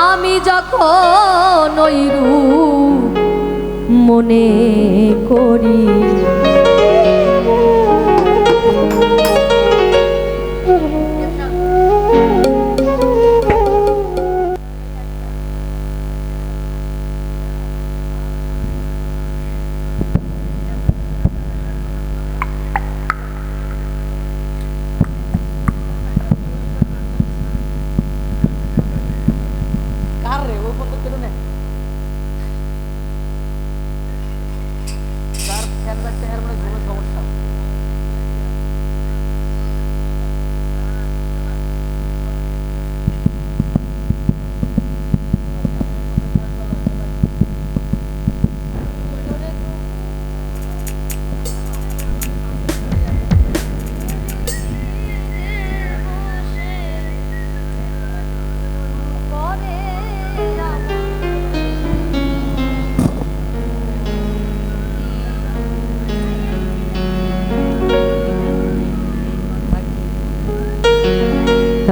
আমি যখন ওই মনে করি কার রে ও ফোন তো কেন না তার ফ্যান বাজছে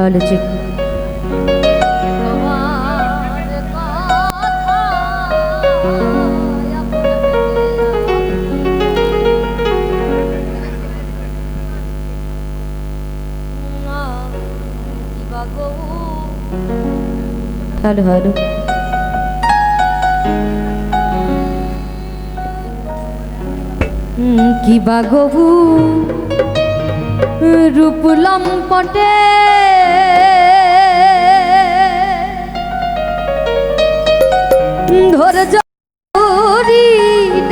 তাহলে যে তাহলে হলো কি বা গবু রূপলম পটে ধৈর্য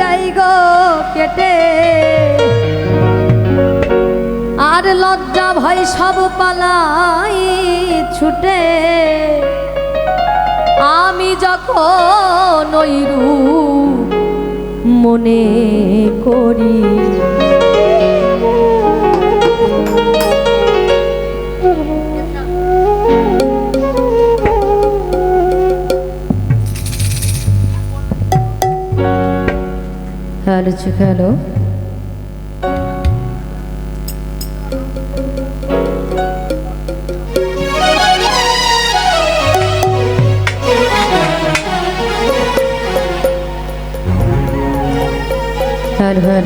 ডাইগ কেটে। আর লজ্জা ভয় সব পালাই ছুটে। আমি যখন ওই মনে করি ካልችከለው ካልሆነ